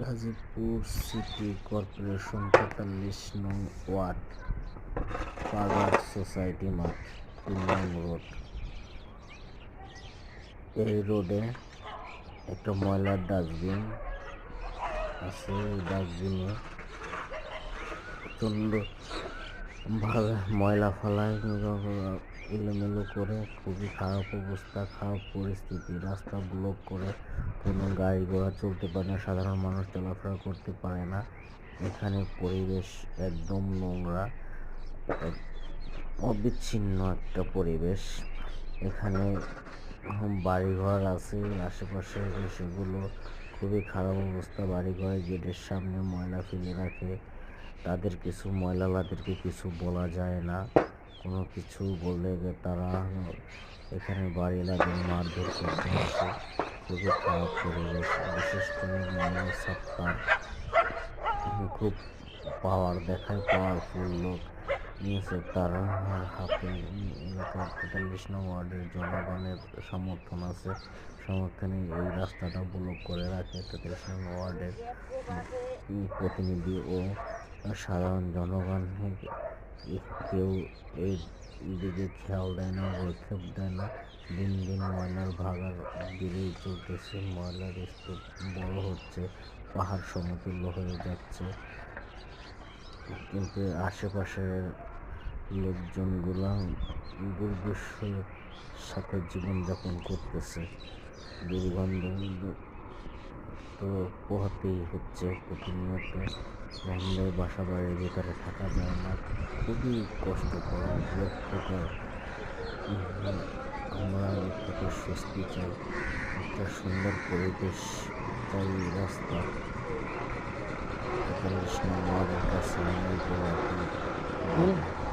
Gazipur city corporation তেতাল্লিশ নং word, পাগার society মাঠ, তিন নং রোড। এই রোডে একটা ময়লার ডাস্টবিন আছে। এই ডাস্টবিনে প্রচণ্ড ময়লা ফেলায়। এলোমেলো করে খুবই খারাপ অবস্থা, খারাপ পরিস্থিতি। রাস্তা ব্লক করে কোনো গাড়ি ঘোড়া চলতে পারে না, সাধারণ মানুষ চলাফেরা করতে পারে না। এখানে পরিবেশ একদম নোংরা অবিচ্ছিন্ন একটা পরিবেশ। এখানে বাড়িঘর আছে, আশেপাশে সেগুলো খুবই খারাপ অবস্থা। বাড়িঘরের গেটের সামনে ময়লা ফেলে রাখে। তাদের কিছু ময়লালাদেরকে কিছু বলা যায় না। কোনো কিছু বললে যে তারা এখানে বাড়িওয়ালাদের মারধর করতে আসে। খুবই খারাপ পরিবেশ, বিশেষ করে সত্তার খুব পাওয়ার দেখায় পাওয়ারফুল লোক নিয়েছে তারা। হাতে তেতাল্লিশ নং ওয়ার্ডের জনগণের সমর্থন আছে। সমর্থনে এই রাস্তাটা ব্লক করে রাখে। তেতাল্লিশ নং ওয়ার্ডের প্রতিনিধি ও সাধারণ জনগণ কেউ এই দিকে খেয়াল দেয় না ভক্ষেপ দেয় না, দিন দিন ময়লার ভাগার বেড়েই চলতেছে। ময়লার স্তূপ বড় হচ্ছে, পাহাড় সমতুল্য হয়ে যাচ্ছে। কিন্তু আশেপাশের লোকজনগুলা দুর্বিষয়ের সাথে জীবনযাপন করতেছে। দুর্গন্ধ তো পোহাতেই হচ্ছে প্রতিনিয়ত গন্ধে বাসা বাড়ির ভিতরে থাকা যায় না। খুবই কষ্টকর, বিরক্তকর। আমরা থেকে স্বস্তি চাই। একটা সুন্দর পরিবেশ চাই রাস্তা। তেতাল্লিশ নম্বরের কাছে আমি তো আর কি বলব?